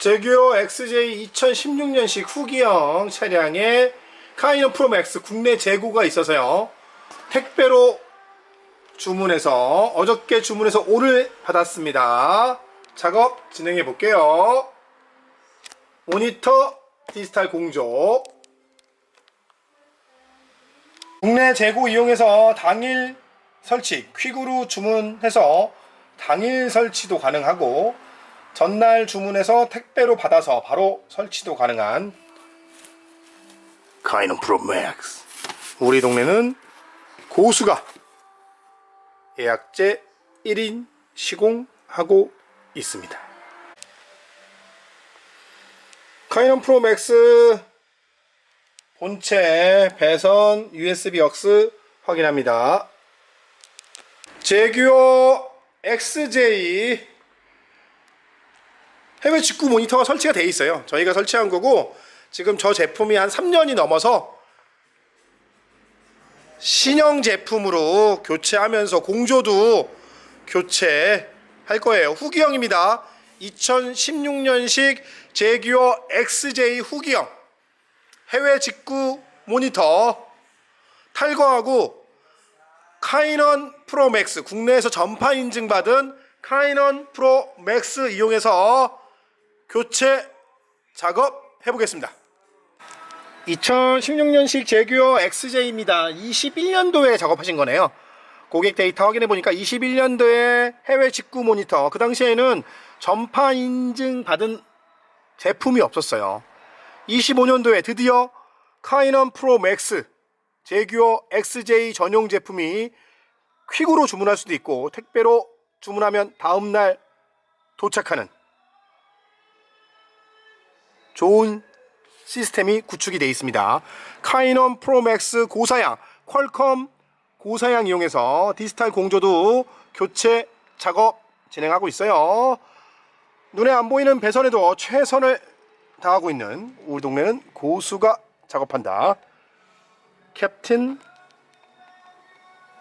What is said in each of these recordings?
제규어 XJ 2016년식 후기형 차량에 카이너 프로맥스 국내 재고가 있어서요. 택배로 주문해서 어저께 주문해서 오늘 받았습니다. 작업 진행해 볼게요. 모니터 디지털 공조 국내 재고 이용해서 당일 설치 퀵으로 주문해서 당일 설치도 가능하고 전날 주문해서 택배로 받아서 바로 설치도 가능한 카이논 프로 맥스 우리 동네는 고수가 예약제 1인 시공하고 있습니다 카이논 프로 맥스 본체 배선 USB 억스 확인합니다 제규어 XJ 해외 직구 모니터가 설치가 돼 있어요. 저희가 설치한 거고 지금 저 제품이 한 3년이 넘어서 신형 제품으로 교체하면서 공조도 교체할 거예요. 후기형입니다. 2016년식 제규어 XJ 후기형 해외 직구 모니터 탈거하고 카이넌 프로맥스 국내에서 전파 인증받은 카이넌 프로맥스 이용해서 교체 작업 해보겠습니다. 2016년식 제규어 XJ입니다. 21년도에 작업하신 거네요. 고객 데이터 확인해 보니까 21년도에 해외 직구 모니터 그 당시에는 전파 인증 받은 제품이 없었어요. 25년도에 드디어 카이넌 프로 맥스 제규어 XJ 전용 제품이 퀵으로 주문할 수도 있고 택배로 주문하면 다음날 도착하는 좋은 시스템이 구축이 되어 있습니다. 카이넌 프로맥스 고사양, 퀄컴 고사양 이용해서 디지털 공조도 교체 작업 진행하고 있어요. 눈에 안 보이는 배선에도 최선을 다하고 있는 우리 동네는 고수가 작업한다. 캡틴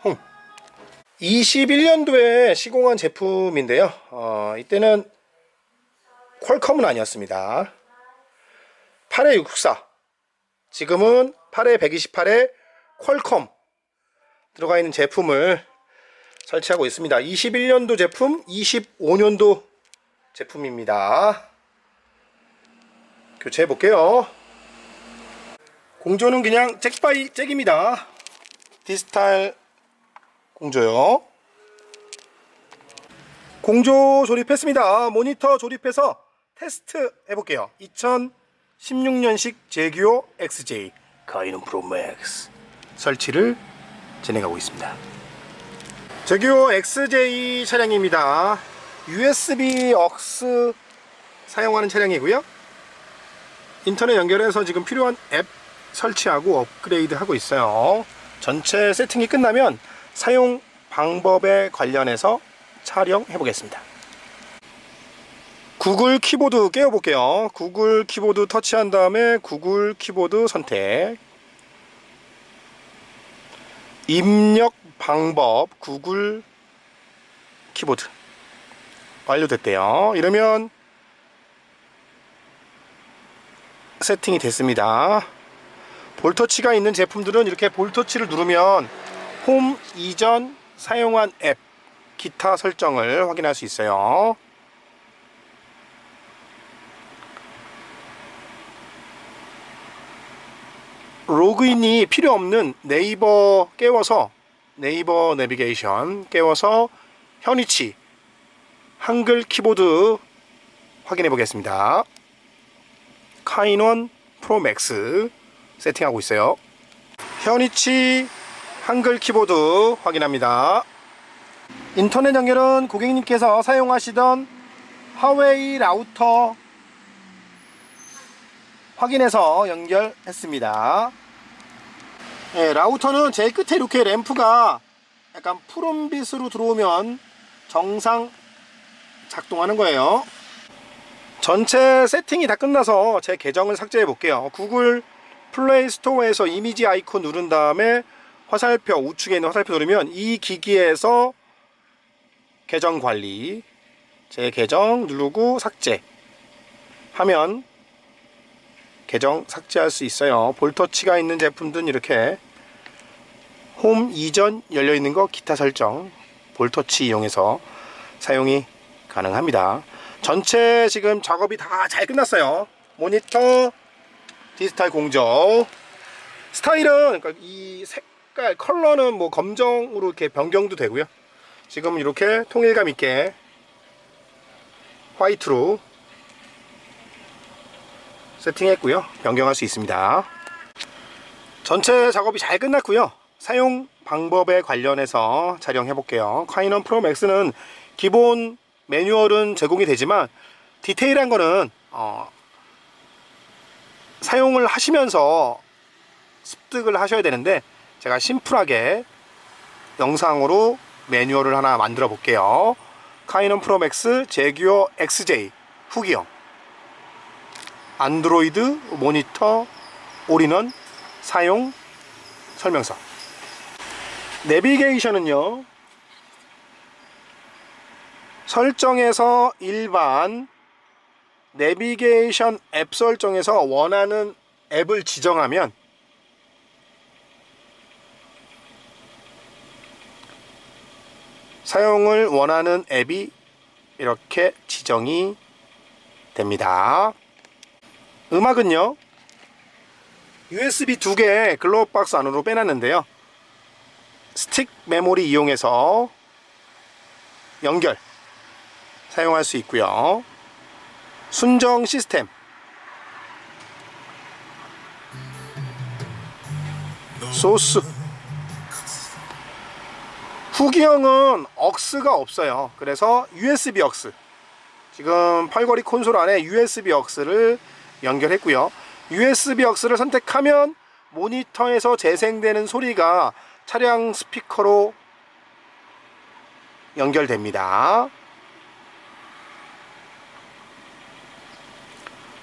홍 21년도에 시공한 제품인데요. 어, 이때는 퀄컴은 아니었습니다. 8회 664 지금은 8회 128에 퀄컴 들어가 있는 제품을 설치하고 있습니다. 21년도 제품, 25년도 제품입니다. 교체해 볼게요. 공조는 그냥 잭바이 잭입니다. 디지털 공조요. 공조 조립했습니다. 모니터 조립해서 테스트 해볼게요. 2016년식 제규어 XJ 가이는 프로 맥스 설치를 진행하고 있습니다. 제규어 XJ 차량입니다. USB 억스 사용하는 차량이고요. 인터넷 연결해서 지금 필요한 앱 설치하고 업그레이드 하고 있어요. 전체 세팅이 끝나면 사용 방법에 관련해서 촬영해 보겠습니다. 구글 키보드 깨워 볼게요. 구글 키보드 터치한 다음에 구글 키보드 선택. 입력 방법 구글 키보드 완료됐대요. 이러면 세팅이 됐습니다. 볼터치가 있는 제품들은 이렇게 볼터치를 누르면 홈 이전 사용한 앱 기타 설정을 확인할 수 있어요. 로그인이 필요 없는 네이버 깨워서 네이버 내비게이션 깨워서 현위치 한글 키보드 확인해 보겠습니다. 카이논 프로맥스 세팅하고 있어요. 현위치 한글 키보드 확인합니다. 인터넷 연결은 고객님께서 사용하시던 하웨이 라우터 확인해서 연결했습니다. 예, 라우터는 제일 끝에 이렇게 램프가 약간 푸른빛으로 들어오면 정상 작동하는 거예요. 전체 세팅이 다 끝나서 제 계정을 삭제해 볼게요. 구글 플레이 스토어에서 이미지 아이콘 누른 다음에 화살표 우측에 있는 화살표 누르면 이 기기에서 계정 관리 제 계정 누르고 삭제 하면 계정 삭제할 수 있어요. 볼터치가 있는 제품들은 이렇게 홈 이전 열려 있는 거 기타 설정 볼터치 이용해서 사용이 가능합니다. 전체 지금 작업이 다 잘 끝났어요. 모니터 디지털 공정 스타일은 그러니까 이 색깔 컬러는 뭐 검정으로 이렇게 변경도 되고요. 지금 이렇게 통일감 있게 화이트로 세팅했고요. 변경할 수 있습니다. 전체 작업이 잘 끝났고요. 사용 방법에 관련해서 촬영해 볼게요. 카이넌 프로 맥스는 기본 매뉴얼은 제공이 되지만 디테일한 거는 어, 사용을 하시면서 습득을 하셔야 되는데 제가 심플하게 영상으로 매뉴얼을 하나 만들어 볼게요. 카이넌 프로 맥스 제규어 XJ 후기형 안드로이드 모니터 올인원 사용 설명서 내비게이션은요 설정에서 일반 내비게이션 앱 설정에서 원하는 앱을 지정하면 사용을 원하는 앱이 이렇게 지정이 됩니다. 음악은요? USB 두 개 글로브 박스 안으로 빼놨는데요. 스틱 메모리 이용해서 연결 사용할 수 있고요. 순정 시스템. 소스. 후기형은 억스가 없어요. 그래서 USB 억스 지금 팔걸이 콘솔 안에 USB 억스를 연결했고요 USB 억스를 선택하면 모니터에서 재생되는 소리가 차량 스피커로 연결됩니다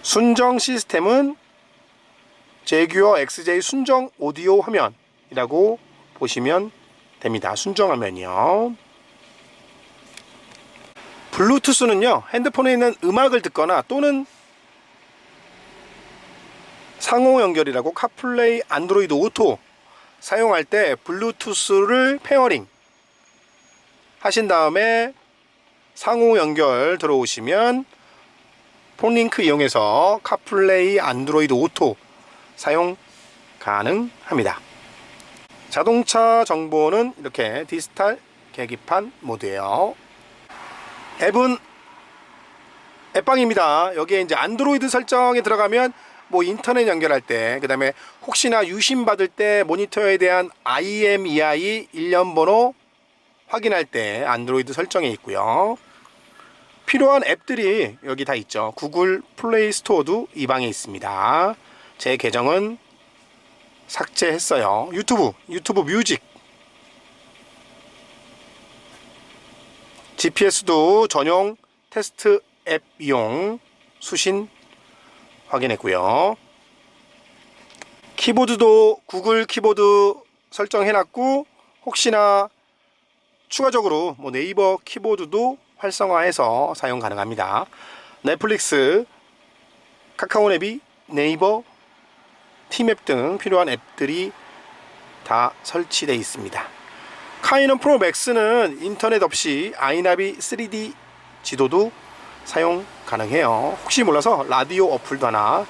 순정 시스템은 제규어 XJ 순정 오디오 화면이라고 보시면 됩니다. 순정 화면이요. 블루투스는요. 핸드폰에 있는 음악을 듣거나 또는 상호 연결이라고 카플레이 안드로이드 오토 사용할 때 블루투스를 페어링 하신 다음에 상호 연결 들어오시면 폰링크 이용해서 카플레이 안드로이드 오토 사용 가능합니다. 자동차 정보는 이렇게 디지털 계기판 모드예요. 앱은 앱방입니다. 여기에 이제 안드로이드 설정에 들어가면 뭐 인터넷 연결할 때, 그 다음에 혹시나 유심 받을 때 모니터에 대한 IMEI 일련 번호 확인할 때 안드로이드 설정에 있고요. 필요한 앱들이 여기 다 있죠. 구글 플레이 스토어도 이 방에 있습니다. 제 계정은 삭제했어요. 유튜브, 유튜브 뮤직. GPS도 전용 테스트 앱 이용 수신 확인했고요. 키보드도 구글 키보드 설정해놨고 혹시나 추가적으로 뭐 네이버 키보드도 활성화해서 사용 가능합니다. 넷플릭스, 카카오 앱이 네이버, 티맵 등 필요한 앱들이 다 설치되어 있습니다. 카이넌 프로 맥스는 인터넷 없이 아이나비 3D 지도도 사용 가능해요. 혹시 몰라서 라디오 어플도 하나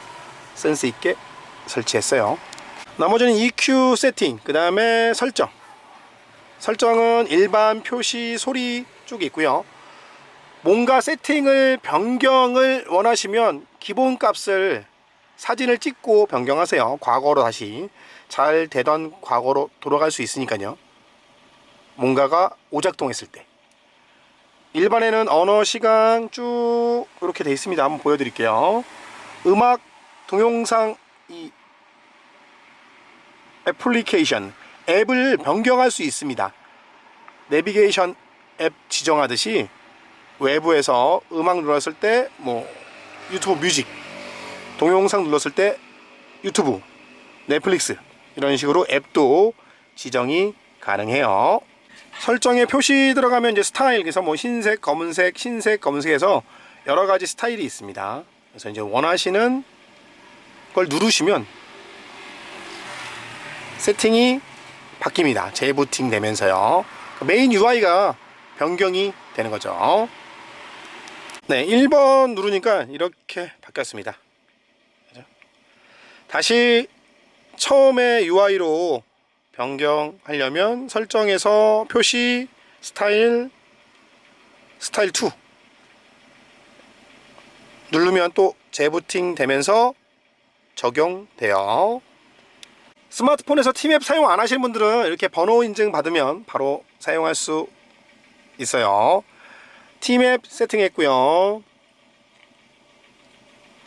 센스 있게 설치했어요. 나머지는 EQ 세팅, 그 다음에 설정. 설정은 일반 표시 소리 쪽이 있고요. 뭔가 세팅을 변경을 원하시면 기본 값을 사진을 찍고 변경하세요. 과거로 다시 잘 되던 과거로 돌아갈 수 있으니까요. 뭔가가 오작동했을 때. 일반에는 언어 시간 쭉 이렇게 돼 있습니다. 한번 보여드릴게요. 음악, 동영상, 이 애플리케이션 앱을 변경할 수 있습니다. 내비게이션 앱 지정하듯이 외부에서 음악 눌렀을 때 뭐 유튜브 뮤직 동영상 눌렀을 때 유튜브 넷플릭스 이런 식으로 앱도 지정이 가능해요 설정에 표시 들어가면 이제 스타일 그래서 뭐 흰색 검은색 흰색 검은색에서 여러 가지 스타일이 있습니다. 그래서 이제 원하시는 걸 누르시면 세팅이 바뀝니다. 재부팅 되면서요. 메인 UI가 변경이 되는 거죠. 네 1번 누르니까 이렇게 바뀌었습니다? 다시 처음에 UI로 변경하려면 설정에서 표시 스타일 스타일 2 누르면 또 재부팅 되면서 적용돼요. 스마트폰에서 팀앱 사용 안 하시는 분들은 이렇게 번호 인증 받으면 바로 사용할 수 있어요. 팀앱 세팅했고요.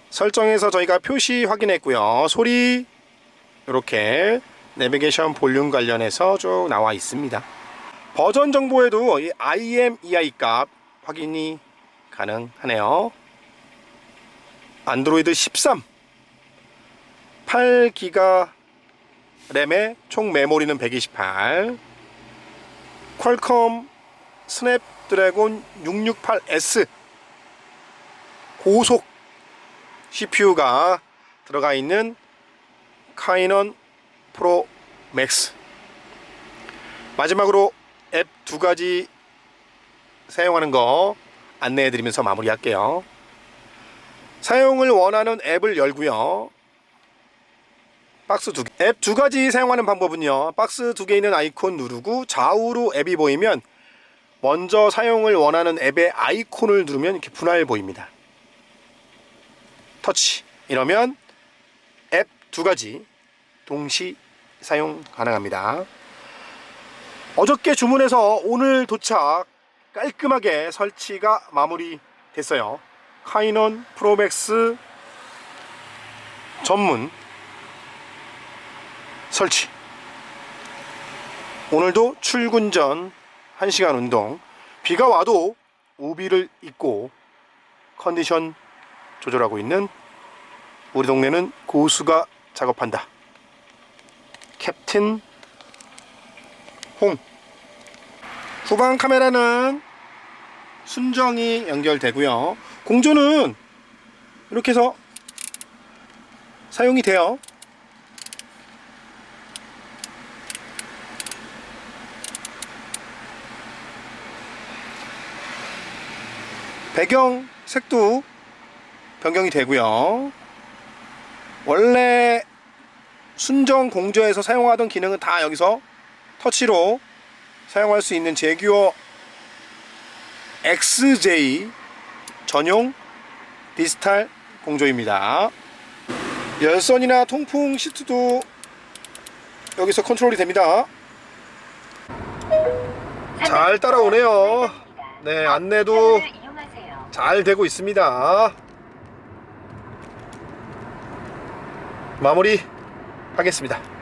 설정에서 저희가 표시 확인했고요. 소리 이렇게 내비게이션 볼륨 관련해서 쭉 나와 있습니다. 버전 정보에도 이 IMEI 값 확인이 가능하네요. 안드로이드 13 8기가 램의 총 메모리는 128 퀄컴 스냅드래곤 668S 고속 CPU가 들어가 있는 카이넌 프로 맥스 마지막으로 앱 두 가지 사용하는 거 안내해 드리면서 마무리할게요 사용을 원하는 앱을 열고요 박스 두 개. 앱 두 가지 사용하는 방법은요. 박스 두 개 있는 아이콘 누르고 좌우로 앱이 보이면 먼저 사용을 원하는 앱의 아이콘을 누르면 이렇게 분할 보입니다. 터치. 이러면 앱 두 가지 동시 사용 가능합니다. 어저께 주문해서 오늘 도착 깔끔하게 설치가 마무리 됐어요. 카이넌 프로맥스 전문 설치. 오늘도 출근 전 1시간 운동. 비가 와도 우비를 입고 컨디션 조절하고 있는 우리 동네는 고수가 작업한다. 캡틴 홍. 후방 카메라는 순정이 연결되고요. 공조는 이렇게 해서 사용이 돼요. 배경 색도 변경이 되고요. 원래 순정 공조에서 사용하던 기능은 다 여기서 터치로 사용할 수 있는 제규어 XJ 전용 디지털 공조입니다. 열선이나 통풍 시트도 여기서 컨트롤이 됩니다. 잘 따라오네요. 네, 안내도 잘 되고 있습니다. 마무리 하겠습니다.